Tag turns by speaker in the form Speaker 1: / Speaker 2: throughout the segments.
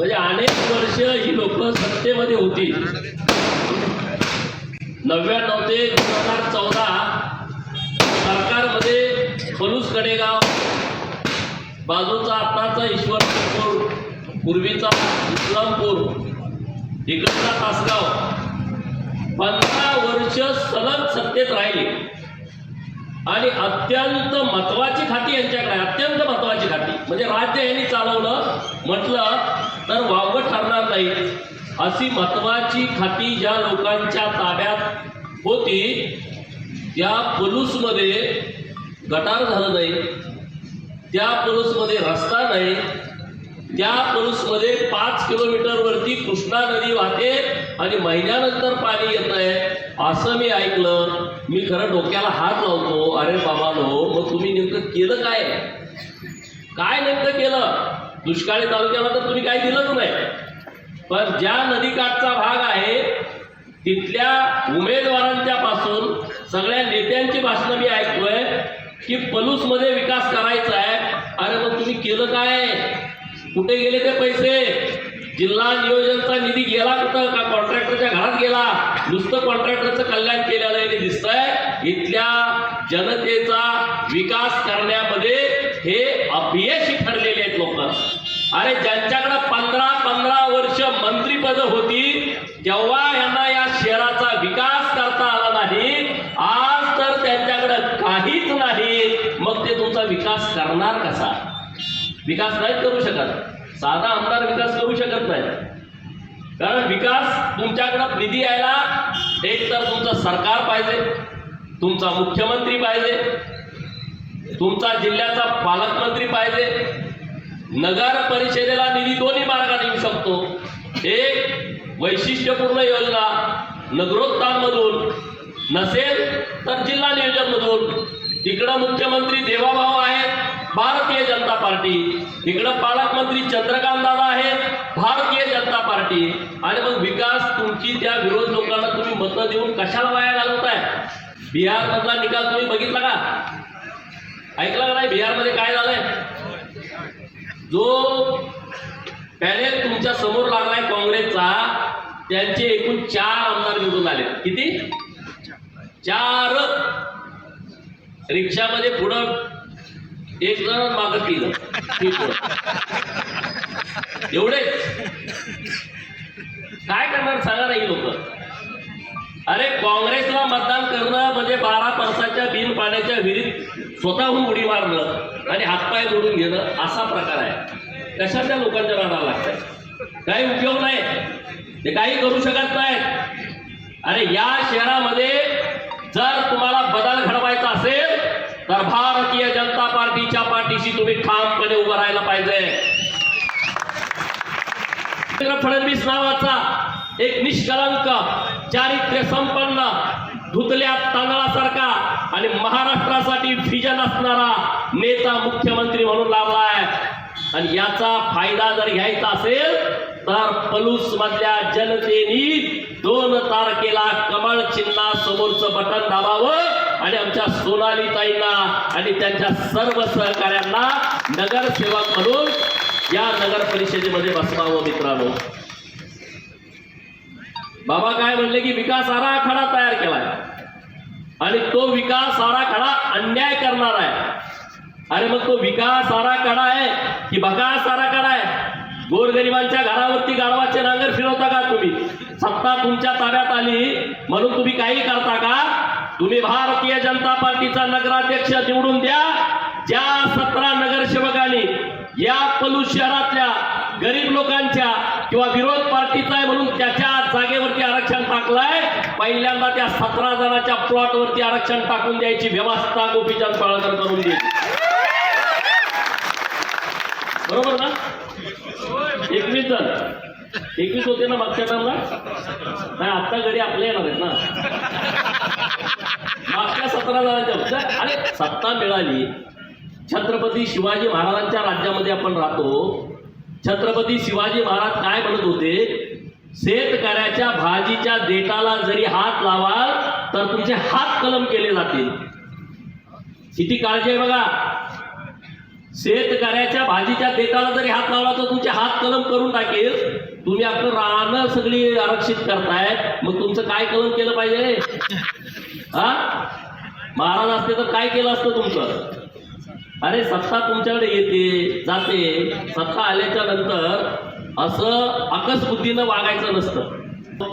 Speaker 1: म्हणजे अनेक वर्ष ही लोक सत्तेमध्ये होती. नव्याण्णव ते दोन हजार चौदा सरकारमध्ये पलूस कडेगाव बाजूचा आत्ताचा ईश्वरपूर पूर्वीचा इस्लामपूर इकडचा तासगाव. पंधरा वर्ष सलग सत्तेत राहिली. आणि अत्यंत महत्वाची खाती यांच्याकडे अत्यंत महत्वाची खाती. म्हणजे राज्य यांनी चालवलं म्हटलं तर वावगं ठरणार नाही. अशी महत्वाची खाती ज्या लोकांच्या ताब्यात होती त्या पुलूसमध्ये गटार झालं नाही त्या पुलूसमध्ये रस्ता नाही त्या पुलूसमध्ये पाच किलोमीटरवरती कृष्णा नदी वाहते आणि महिन्यानंतर पाणी येत आहे असं मी ऐकलं. मी खरं डोक्याला हात लावतो अरे बाबानो मग तुम्ही नेमकं केलं काय? काय नेमकं केलं? दुष्काळी तालुक्याला तर तुम्ही काही दिलंच नाही. पण ज्या नदीकाठचा भाग आहे तिथल्या उमेदवारांच्या पासून सगळ्या नेत्यांची भाषणं मी ऐकतोय की पलूसमध्ये विकास करायचा आहे. अरे मग तुम्ही केलं काय? कुठे गेले ते पैसे? जिल्हा नियोजनचा निधी गेला कुठं? का कॉन्ट्रॅक्टरच्या घरात गेला? नुसतं कॉन्ट्रॅक्टरचं कल्याण केलेलं आहे दिसतंय. इथल्या जनतेचा विकास करण्यामध्ये हे अपयशी ठरलेले आहेत लोक. अरे ज्यांच्याकडे पंधरा पंधरा वर्ष मंत्रीपद होती तेव्हा यांना या शहराचा विकास करता आला नाही. आज तर त्यांच्याकडे काहीच नाही. मग ते तुमचा विकास करणार कसा? विकास नाही करू शकत. साधा आमदार विकास करू शकत नाही. कारण विकास तुमच्याकडं निधी यायला एक तर तुमचं सरकार पाहिजे तुमचा मुख्यमंत्री पाहिजे तुमचा जिल्ह्याचा पालकमंत्री पाहिजे. नगर परिषदेला निधी दोन्ही मार्गाने येऊ शकतो. एक वैशिष्ट्यपूर्ण योजना नगरोत्थानमधून नसेल तर जिल्हा नियोजनमधून. तिकडं मुख्यमंत्री देवाभाऊ आहेत भारतीय जनता पार्टी. इकडं पालकमंत्री चंद्रकांत दादा आहेत भारतीय जनता पार्टी. आणि मग विकास तुमची त्या विरोध लोकांना तुम्ही मतं देऊन कशाला वाया घालवताय? बिहार मधला निकाल तुम्ही बघितला का? ऐकला का नाही? बिहारमध्ये काय झालंय? जो पॅनेल तुमच्यासमोर लागलाय काँग्रेसचा त्यांचे एकूण चार आमदार निवडून आले किती? चार. रिक्षामध्ये पुढं एक जण मागत तीन एवढेच. काय करणार सांगा नाही लोक. अरे काँग्रेसला मतदान करणं म्हणजे बारा पावसाच्या बिन पाण्याच्या विहिरीत स्वतःहून उडी मारणं आणि हातपाय जोडून घेणं असा प्रकार आहे. कशाच्या लोकांच्या राहणार लागतंय? काही उपयोग नाही. ते काही करू शकत नाहीत. अरे या शहरामध्ये जर तुम्हाला बदल घडवायचा असेल तर भारतीय जनता पार्टीच्या पाठीशी तुम्ही ठामपणे उभं राहायला पाहिजे. फडणवीस नावाचा एक निष्कलंक चारित्र्य संपन्न धुतल्या तांदळासारखा आणि महाराष्ट्रासाठी विजन असणारा नेता मुख्यमंत्री म्हणून लाभलाय. आणि याचा फायदा जर घ्यायचा असेल तर पलूस मधल्या जनतेनी दोन तारखेला कमळ चिन्हा समोरचं बटन दाबावं आणि आमच्या सोनाली ताईंना आणि त्यांच्या सर्व सहकाऱ्यांना नगरसेवक म्हणून या नगर परिषदेमध्ये बसवावं मित्रांनो. बाबा काय म्हणले की विकास आराखडा तयार केलाय. आणि तो विकास आराखडा अन्याय करणार आहे. अरे मग तो विकास आराखडा आहे की बकास आराखडा आहे? गोरगरिबांच्या घरावरती गारवाचे नांगर फिरवता का तुम्ही? सत्ता तुमच्या ताब्यात आली म्हणून तुम्ही काही करता का? तुम्ही भारतीय जनता पार्टीचा नगराध्यक्ष निवडून द्या. ज्या सतरा नगरसेवकांनी या पलू शहरातल्या गरीब लोकांच्या किंवा विरोध पार्टीचा आहे म्हणून त्याच्या जागेवरती आरक्षण टाकलंय पहिल्यांदा त्या सतरा जणांच्या प्लॉटवरती आरक्षण टाकून द्यायची व्यवस्था गोपीचंद पाळकर करून देईल बरोबर ना? जण एकवीस होते ना मागच्या टर्मला नाही आत्ता घरी आपले येणार आहेत ना. मागच्या सतरा जणांच्या. अरे सत्ता मिळाली. छत्रपती शिवाजी महाराजांच्या राज्यामध्ये आपण राहतो. छत्रपती शिवाजी महाराज काय म्हणत होते? शेतकऱ्याच्या भाजीच्या देठाला जरी हात लावाल तर तुमचे हात कलम केले जातील. किती काळजी आहे बघा. शेतकऱ्याच्या भाजीच्या देताला जरी हात लावला तर तुमचे हात कलम करून टाकेल. तुम्ही आपलं राहणं सगळी आरक्षित करताय मग तुमचं काय कलम केलं पाहिजे? हा? महाराज असते तर काय केलं असतं तुमचं? अरे सत्ता तुमच्याकडे येते जाते. सत्ता आल्याच्यानंतर असं अकस्बुद्धीनं वागायचं नसतं.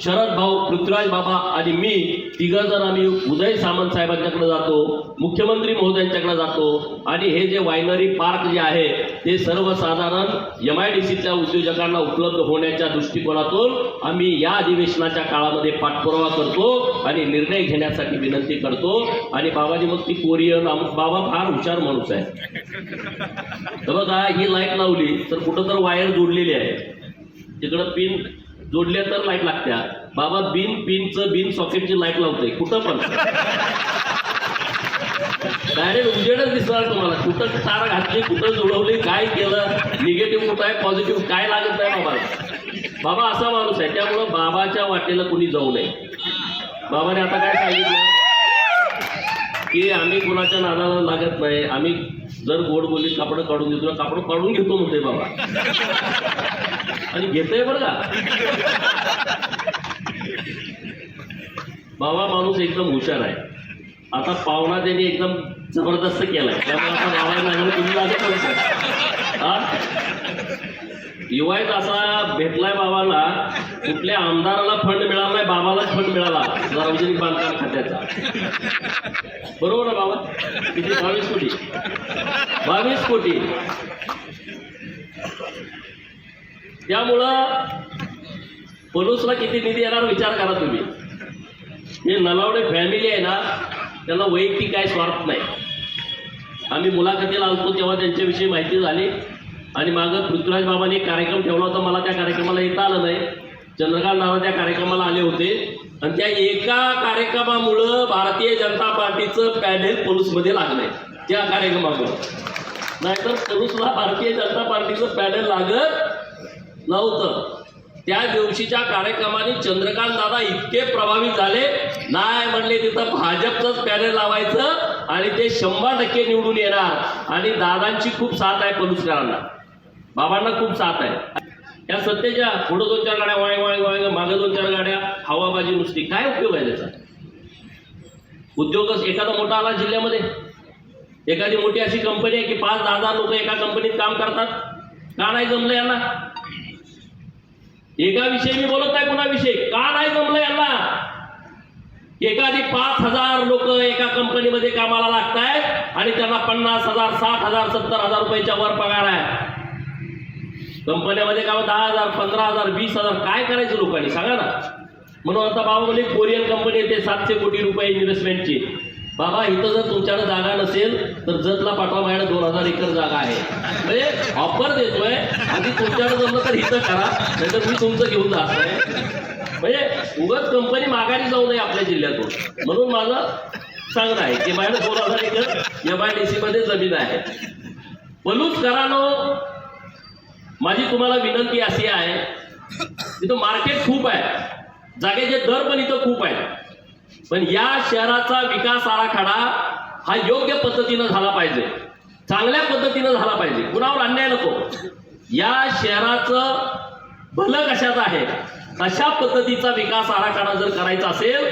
Speaker 1: शरद भाऊ पृथ्वीराज बाबा आणि मी तिघ जण आम्ही उदय सामंत साहेबांच्याकडे जातो मुख्यमंत्री महोदयांच्याकडे जातो आणि हे जे वायनरी पार्क जे आहे ते सर्वसाधारण एम आय डी सीच्या उद्योजकांना उपलब्ध होण्याच्या दृष्टिकोनातून आम्ही या अधिवेशनाच्या काळामध्ये पाठपुरावा करतो आणि निर्णय घेण्यासाठी विनंती करतो. आणि बाबाजी मग ती कोरियन बाबा फार हुशार माणूस आहे. तर बघा ही लाइट लावली तर कुठं तर वायर जोडलेली आहे. तिकडं पिन जोडल्या तर लाइट लागत्या. बाबा बिन पिनचं बिन सॉकेटची लाइट लावते कुठं पण. डायरेक्ट उजेडच दिसणार तुम्हाला. कुठं तार घातली कुठं जुळवली काय केलं निगेटिव्ह कुठं आहे पॉझिटिव्ह काय लागत नाही बाबा? बाबा असा माणूस आहे. त्यामुळं बाबाच्या वाटेला कुणी जाऊ नये. बाबाने आता काय सांगितलं? की आम्ही कुणाच्या नादाला लागत नाही. आम्ही जर गोड बोली कापड काढून घेतो कापड काढून घेतो म्हणते बाबा. आणि घेतोय बरं का? बाबा माणूस एकदम हुशार आहे. आता पाहुणा त्यांनी एकदम जबरदस्त केलाय. त्यामुळे आता बाबा तुम्ही लागत नाही असा भेटलाय बाबाला? कुठल्या आमदाराला फंड मिळाला नाही बाबालाच फंड मिळाला सार्वजनिक बांधकाम खात्याचा. बरोबर ना बाबा? किती? बावीस कोटी. बावीस कोटी. त्यामुळं पलूसला किती निधी येणार विचार करा तुम्ही. हे नलावडे फॅमिली आहे ना त्यांना वैयक्तिक काय स्वार्थ नाही. आम्ही मुलाखतीला आलतो तेव्हा त्यांच्याविषयी माहिती झाली. आणि मागं पृथ्वीराज बाबांनी एक कार्यक्रम ठेवला होता. मला त्या कार्यक्रमाला येता आलं नाही. चंद्रकांत नाना त्या कार्यक्रमाला आले होते. आणि त्या एका कार्यक्रमामुळं भारतीय जनता पार्टीचं पॅनेल पलूसमध्ये लागलंय. त्या कार्यक्रमामुळं. नाहीतर पलूसला भारतीय जनता पार्टीचं पॅनेल लागत नव्हतं. त्या दिवशीच्या कार्यक्रमाने चंद्रकांत दादा इतके प्रभावित झाले. नाही म्हणले तिथं भाजपचंच पॅनल लावायचं आणि ते शंभर टक्के निवडून येणार. आणि दादांची खूप साथ आहे पलुसकरांना बाबांना खूप साथ आहे. त्या सत्तेच्या पुढं दोन चार गाड्या वाय वाय वाय मागं दोन चार गाड्या हवाबाजी नुसती. काय उपयोग आहे त्याचा? उद्योगच एखादा मोठा आला जिल्ह्यामध्ये. एखादी मोठी अशी कंपनी आहे की पाच दहा हजार लोक एका कंपनीत काम करतात. का नाही जमलं यांना? एका विषयी मी बोलत नाही कुणाविषयी का नाही जमलं यांना? एखादी पाच हजार लोक एका कंपनीमध्ये कामाला लागतायत आणि त्यांना पन्नास हजार साठ हजार सत्तर हजार रुपयाच्या वर पगार आहे. कंपन्यामध्ये काय दहा हजार पंधरा हजार वीस हजार काय करायचं लोकांनी? सांगा ना. म्हणून आता बाबा म्हणजे कोरियन कंपनी येते सातशे कोटी रुपये इन्व्हेस्टमेंटची बाबा इथं जर तुमच्याकडे जागा नसेल तर जतला पाठवा माझ्याकडे दोन हजार एकर जागा आहे. म्हणजे ऑफर देतोय आधी तुमच्याकडे जमलं तर इथं करा नाहीतर मी तुमचं घेऊन जात आहे म्हणजे उगत कंपनी माघारी जाऊ नये आपल्या जिल्ह्यातून. म्हणून माझं सांगणं आहे की माझ्याकडे दोन हजार acre M I D C मध्ये जमीन आहे. पलूस करानो माझी तुम्हाला विनंती अशी आहे इथं मार्केट खूप आहे. जागेचे दर पण इथं खूप आहे पण या शहराचा विकास आराखडा हा योग्य पद्धतीनं झाला पाहिजे. चांगल्या पद्धतीनं झाला पाहिजे. कुणावर अन्याय नको. या शहराचं भलं कशाचं आहे? अशा पद्धतीचा विकास आराखडा जर करायचा असेल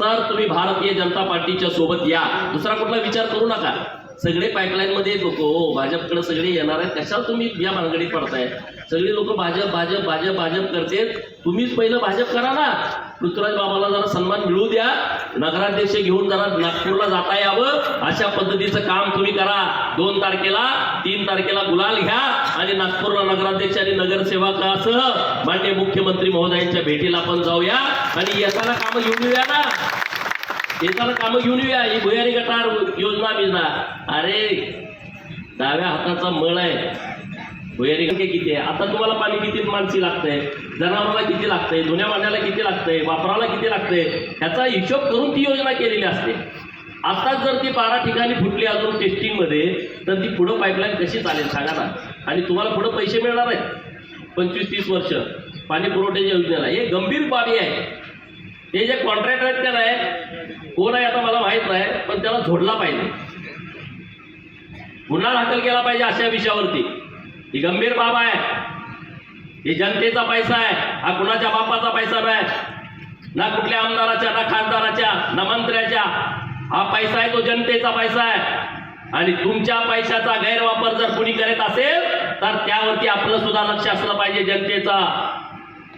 Speaker 1: तर तुम्ही भारतीय जनता पार्टीच्या सोबत या. दुसरा कुठला विचार करू नका. सगळे पाईपलाईन मध्ये लोक हो भाजपकडे सगळे येणार आहेत. कशाला तुम्ही या भानगडीत पडताय? सगळे लोक भाजप भाजप भाजप भाजप करते तुम्हीच पहिलं भाजप करा ना. पृथ्वीराज बाबाला जरा सन्मान मिळू द्या. नगराध्यक्ष घेऊन जरा नागपूरला जाता यावं. अशा पद्धतीचं काम तुम्ही करा. दोन तारखेला तीन तारखेला गुलाल घ्या आणि नागपूरला नगराध्यक्ष आणि नगरसेवकासह मान्य मुख्यमंत्री महोदयांच्या भेटीला आपण जाऊया. आणि येताना कामं घेऊन येऊया ना. येताना कामं घेऊन येऊया. ही भुयारी गटार योजना बिजना. अरे डाव्या हाताचा मळ आहे. भुयारी गटे किती आहे? आता तुम्हाला पाणी किती माणसी लागतंय? जनावराला किती लागतंय? धुण्या मांड्याला किती लागतंय? वापराला किती लागतंय? ह्याचा हिशोब करून ती योजना केलेली असते. आताच जर ती बारा ठिकाणी फुटली अजून टेस्टिंगमध्ये तर ती पुढं पाईपलाईन कशी चालेल सांगा ना. आणि तुम्हाला पुढं पैसे मिळणार आहेत. पंचवीस तीस वर्ष. पाणी पुरवठ्याच्या योजनेला. हे गंभीर बाबी आहे. हे जे कॉन्ट्रॅक्टर आहेत त्या नाही कोण आहे आता मला माहीत नाही पण त्याला झोडला पाहिजे. गुन्हा दाखल केला पाहिजे अशा विषयावरती. ही गंभीर बाब आहे. ही जनतेचा पैसा आहे. हा कुणाच्या बापाचा पैसा नाही. ना कुठल्या आमदाराच्या ना खासदाराच्या ना मंत्र्याच्या. हा पैसा आहे तो जनतेचा पैसा आहे. आणि तुमच्या पैशाचा गैरवापर जर कुणी करत असेल तर त्यावरती आपलं सुद्धा लक्ष असलं पाहिजे जनतेचा.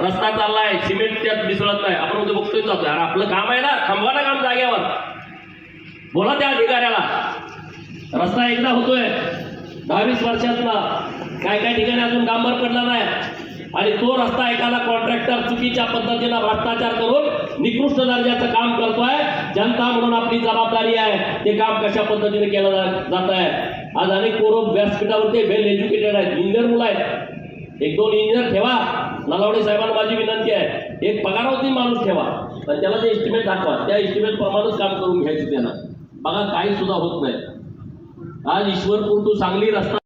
Speaker 1: रस्ता चाललाय सिमेंट त्यात मिसळत नाही. आपण उद्या बघतोय जातोय अरे आपलं काम आहे ना थांबवा ना काम जागेवर. बोला त्या अधिकाऱ्याला. रस्ता एकदा होतोय. दहावीस वर्षातला. काय काय ठिकाणी अजून डांबर पडला नाही. आणि तो रस्ता एखादा कॉन्ट्रॅक्टर चुकीच्या पद्धतीनं भ्रष्टाचार करून निकृष्ट दर्जाचं काम करतोय. जनता म्हणून आपली जबाबदारी आहे. ते काम कशा पद्धतीने केलं जा- जात आहे आज अनेक पोरं व्यासपीठावरती वेल एज्युकेटेड आहेत. इंजिनियर मुलं आहेत. एक दोन इंजिनियर ठेवा. नलावडे साहेबांना माझी विनंती आहे एक पगारावरती माणूस ठेवा आणि त्याला जे एस्टिमेट दाखवा त्या एस्टिमेट प्रमाणेच काम करून घ्यायचं त्याला. बघा काही सुद्धा होत नाही. आज ईश्वरपूर टू सांगली रस्ता